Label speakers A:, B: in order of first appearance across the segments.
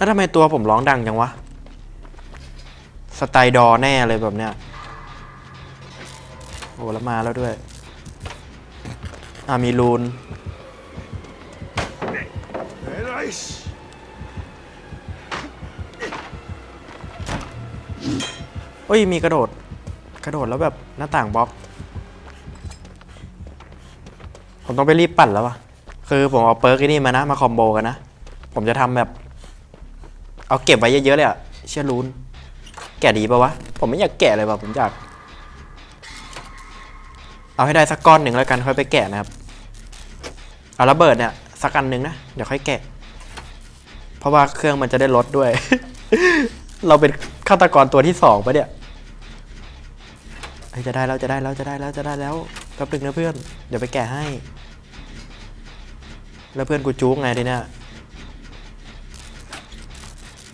A: แล้วทำไมตัวผมร้องดังจังวะ สไตล์ดอแน่เลยแบบเนี้ย โอ้แล้วมาแล้วด้วย อ่ามีรูน
B: Erais!
A: เอ้ย มีกระโดด กระโดดแล้วแบบหน้าต่างบล็อก ผมต้องไปรีบปั่นแล้ววะคือผมเอาเปิร์กไอ้นี่มานะ มาคอมโบกันนะ ผมจะทำแบบ เอาเก็บไว้เยอะๆเลยอะเชื่อรูนแกะดีปะวะ ผมไม่อยากแกะเลยว่ะผมอยาก เอาให้ได้สักก้อนหนึ่งแล้วกันค่อยไปแกะนะครับ เอาระเบิดเนี่ยสักอันหนึ่งนะ เดี๋ยวค่อยแกะ เพราะว่าเครื่องมันจะได้ลดด้วย เราเป็นฆาตกรตัวที่สองปะเนี่ยจะได้แล้วจะได้แล้วจะได้แล้วจะได้แล้วแป๊บนึงนะเพื่อน เดี๋ยวไปแกะให้ แล้วเพื่อนกูจุกไงทีเนี้ย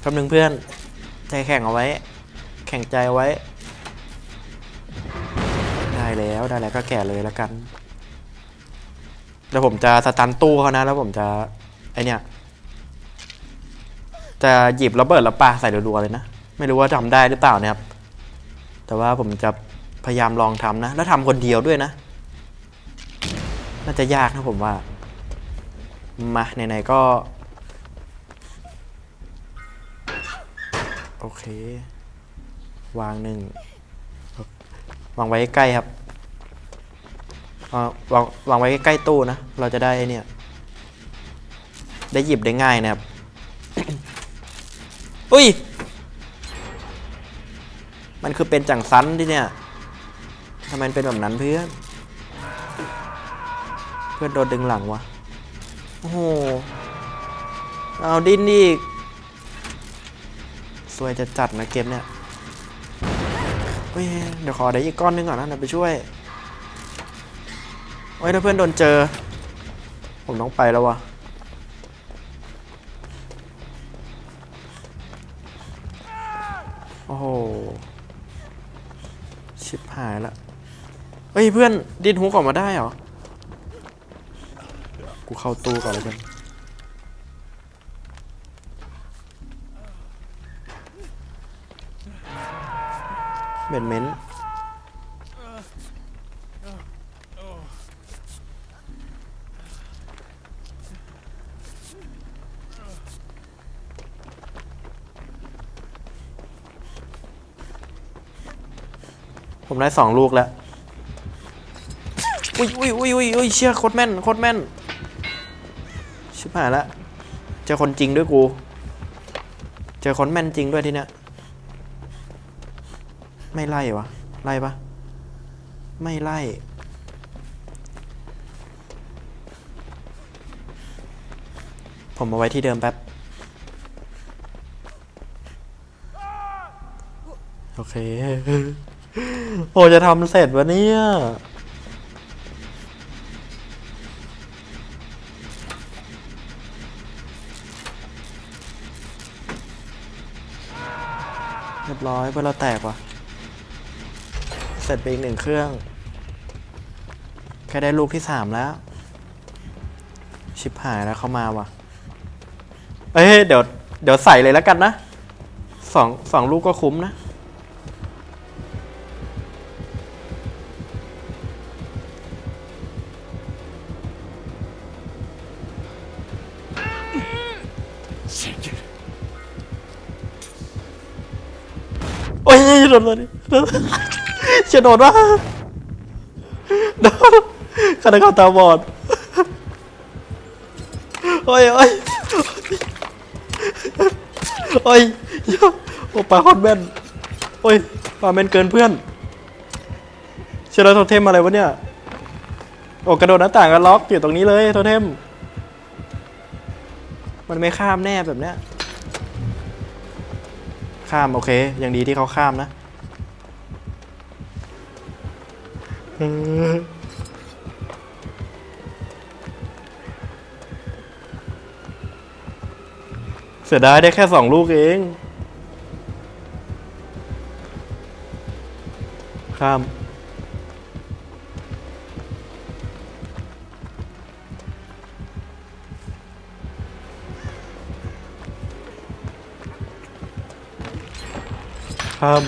A: ป๊บนึงเพื่อน ใจแข็งเอาไว้ แข็งใจไว้ ได้แล้วได้แล้วก็แกะเลยแล้วกัน แล้วผมจะสตันตู้เขานะ แล้วผมจะไอเนี่ย จะหยิบระเบิดแล้วปาใส่รัวๆเลยนะ ไม่รู้ว่าทำได้หรือเปล่าเนะครับ แต่ว่าผมจะพยายามลองทำนะ แล้วทำคนเดียวด้วยนะ น่าจะยากนะผมว่า มาไหนๆก็ โอเค วางหนึ่งวางไว้ใกล้ครับเอาวางวางไว้ใกล้ตู้นะ เราจะได้เนี่ย ได้หยิบได้ง่ายนะครับ อุ้ย มันคือเป็นจังซันที่เนี่ยทำไมเป็นแบบนั้นเพื่อน เพื่อนโดนดึงหลังวะ โอ้โห เอาดินอีก สวยจะจัดนะเกมเนี่ยเฮ้ยเดี๋ยวขอได้อีกก้อนหนึงก่อนนะเดี๋ยวไปช่วย โอ้ยถ้าเพื่อนโดนเจอ ผมต้องไปแล้ววะโอ้โห ชิบหายละเฮ้ยเพื่อนดินฮุกออกมาได้เหรอ กูเข้าตู้ก่อนเลยกัน เบ็ดเม้นผมได้สองลูกแล้ว อุ้ยอุ้ยอุ้ยอุ้ยอุ้ยเชี่ยโคตรแม่น โคตรแม่น ชิบหายละ เจอคนจริงด้วยกู เจอคนแม่นจริงด้วยที่เนี้ย ไม่ไล่วะไล่ปะไม่ไล่ผมเอาไว้ที่เดิมแป๊บ โอเค โอจะทำเสร็จวะเนี่ย เรียบร้อยเพื่อเราแตกว่ะ เสร็จไปอีกหนึ่งเครื่อง แค่ได้ลูกที่สามแล้ว ชิบหายแล้วเข้ามาว่ะ เอ้ยเดี๋ยว เดี๋ยวใส่เลยแล้วกันนะสองสองลูกก็คุ้มนะ โอ้ยโดนเลยโดนจะโดนวะโดนขนาดเขาตาบอดโอ้ยโอ้ยโอ้ยโอ้ปลาฮอตแมนโอ้ยปลาแมนเกินเพื่อนเชื่อแล้วโทเทมอะไรวะเนี่ย โอ้กระโดดหน้าต่างกันล็อกอยู่ตรงนี้เลยโทเทม มันไม่ข้ามแน่แบบเนี้ย ข้ามโอเค ยังดีที่เขาข้ามนะเสียดายได้แค่สองลูกเอง ข้าม ข้าม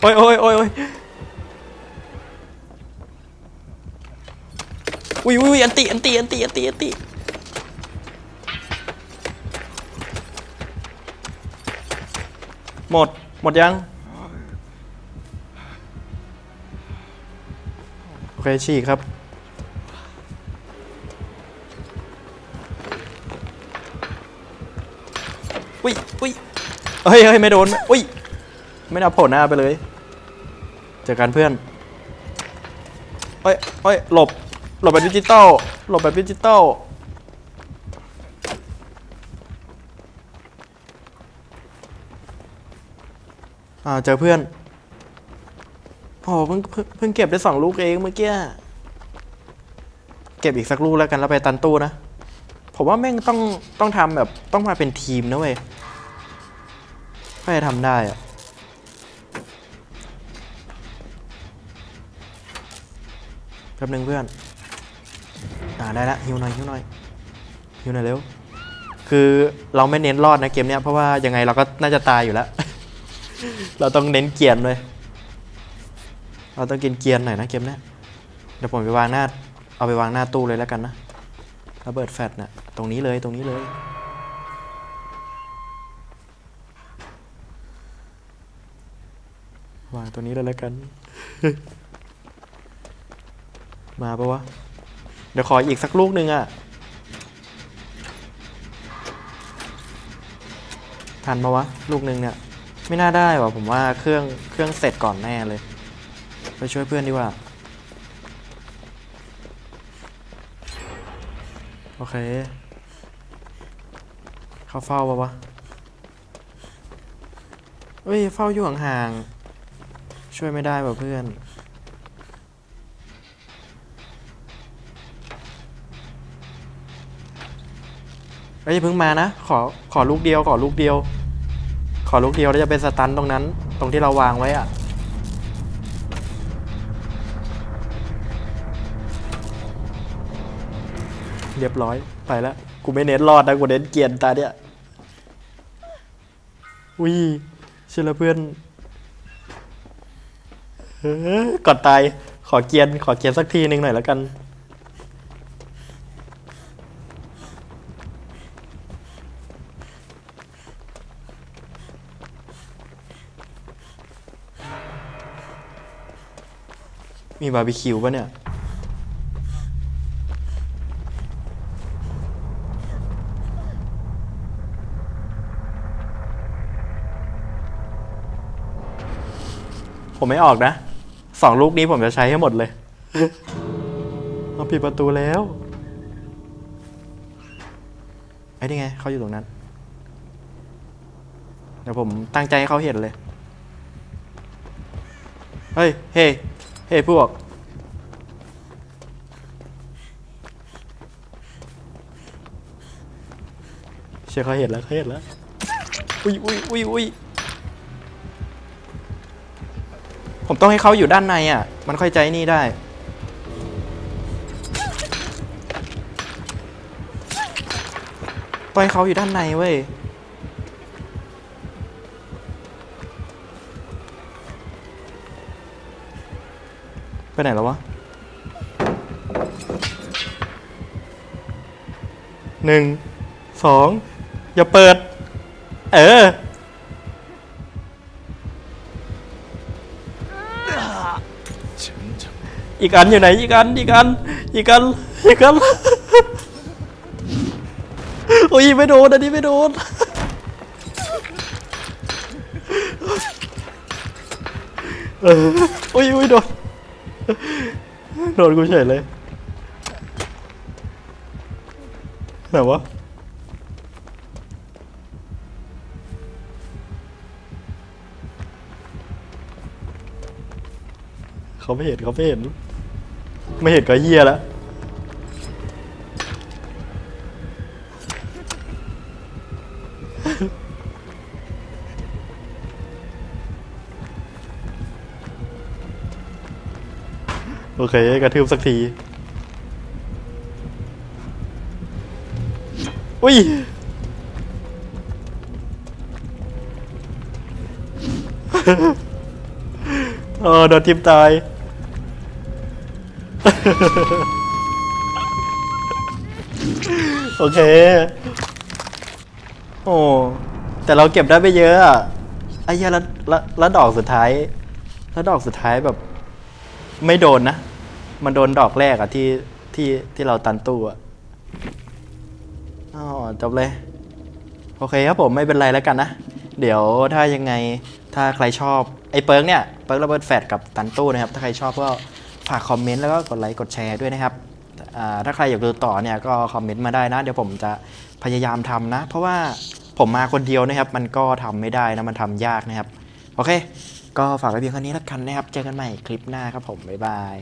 A: โอ้ยโอ้ยโอ้ยโอ้ยอุ้ยอุ้ยอุยอันติอันติอันติอันติอันติหมด หมดยัง โอเคฉีกครับ อุ้ยอุ้ยเฮ้ยเฮ้ยไม่โดนอุ้ย ไม่น่าโผล่หน้าไปเลยเจอกันเพื่อนเฮ้ยเฮ้ยหลบ หลบแบบดิจิตอลหลบแบบดิจิตอลอ่าเจอเพื่อนโอ้พิ่งเพิ่งเพิ่งเก็บได้สองลูกเองเมื่อกี้เก็บอีกสักลูกแล้วกันแล้วไปตันตู้นะผมว่าแม่งต้องต้องทำแบบต้องมาเป็นทีมนะเว้ยไม่ทำได้อะ แป๊บนึงเพื่อน อ่าได้ละฮิวหน่อยฮิวหน่อยฮิวหน่อยเร็ว คือเราไม่เน้นรอดนะเกมเนี้ยเพราะว่ายังไงเราก็น่าจะตายอยู่แล้ว เราต้องเน้นเกียร์เลย เราต้องกินเกียร์หน่อยนะเกมเนี้ยเดี๋ยวผมไปวางหน้า เอาไปวางหน้าตู้เลยแล้วกันนะระเบิดแฟลชน่ะตรงนี้เลยตรงนี้เลยวางตัวนี้เลยแล้วกัน มาปะวะ เดี๋ยวขออีกสักลูกหนึ่งอะทันปะวะ ลูกหนึ่งเนี่ย ไม่น่าได้ว่ะผมว่าเครื่องเครื่องเสร็จก่อนแน่เลย ไปช่วยเพื่อนดีกว่า โอเค เขาเฝ้าปะวะเฮ้ย เฝ้าอยู่ห่างๆช่วยไม่ได้ป่ะเพื่อน เฮ้ยอย่าเพิ่งมานะ ขอขอลูกเดียวขอลูกเดียว ขอลูกเดียวแล้วจะเป็นสตันตรงนั้น ตรงที่เราวางไว้อะเรียบร้อยไปแล้วกูไม่เน้นรอดนะกูเน้นเกียนตาเนี่ยอุ้ยเชื่อเพื่อนเฮ้ยก่อนตายขอเกียนขอเกียนสักทีหนึ่งหน่อยแล้วกัน มีบาร์บีคิวปะเนี่ย ผมไม่ออกนะ สองลูกนี้ผมจะใช้ให้หมดเลย เอาปิดประตูแล้ว ไอ้นี่ไง เขาอยู่ตรงนั้น เดี๋ยวผมตั้งใจให้เขาเห็นเลย เฮ้ย เฮ้ เฮ้พวก เชื่อเขาเห็นแล้วเขาเห็นแล้ว อุ้ยอุ้ยอุ้ยอุ้ยผมต้องให้เขาอยู่ด้านในอะ มันค่อยใจนี่ได้ ต้องให้เขาอยู่ด้านในเว้ย ไปไหนแล้ววะหนึ่งสองอย่าเปิด เออ อีกอันอยู่ไหน อีกอัน อีกอัน อีกอัน อีกอัน โอ้ยไม่โดนอันนี้ไม่โดนเออโอ้ยโอ้ยโดน โดนกูเฉยเลยไหนวะเขาไม่เห็นเขาไม่เห็น ไม่เห็นก็เฮียแล้ว เคกระทืบสักที อุ้ยโอ้โดนทิมตาย โอเค โอ้แต่เราเก็บได้ไม่เยอะอะไอ้ยแล้วแล้วแล้วดอกสุดท้ายล้วดอกสุดท้ายแบบ ไม่โดนนะ มันโดนดอกแรกอะที่ที่ที่เราตันตู้อะอ๋อจบเลย โอเคครับผมไม่เป็นไรแล้วกันนะ เดี๋ยวถ้ายังไงถ้าใครชอบไอ้เปิร์กเนี่ย เปิร์กระเบิดแฟดกับตันตู้นะครับ ถ้าใครชอบก็ฝากคอมเมนต์แล้วก็กดไลค์กดแชร์ด้วยนะครับถ้าใครอยากดูต่อเนี่ยก็คอมเมนต์มาได้นะ เดี๋ยวผมจะพยายามทำนะ เพราะว่าผมมาคนเดียวนะครับ มันก็ทำไม่ได้นะ มันทำยากนะครับ โอเค ก็ฝากไว้เพียงแค่นี้แล้วกันนะครับ เจอกันใหม่คลิปหน้าครับผม บ๊ายบาย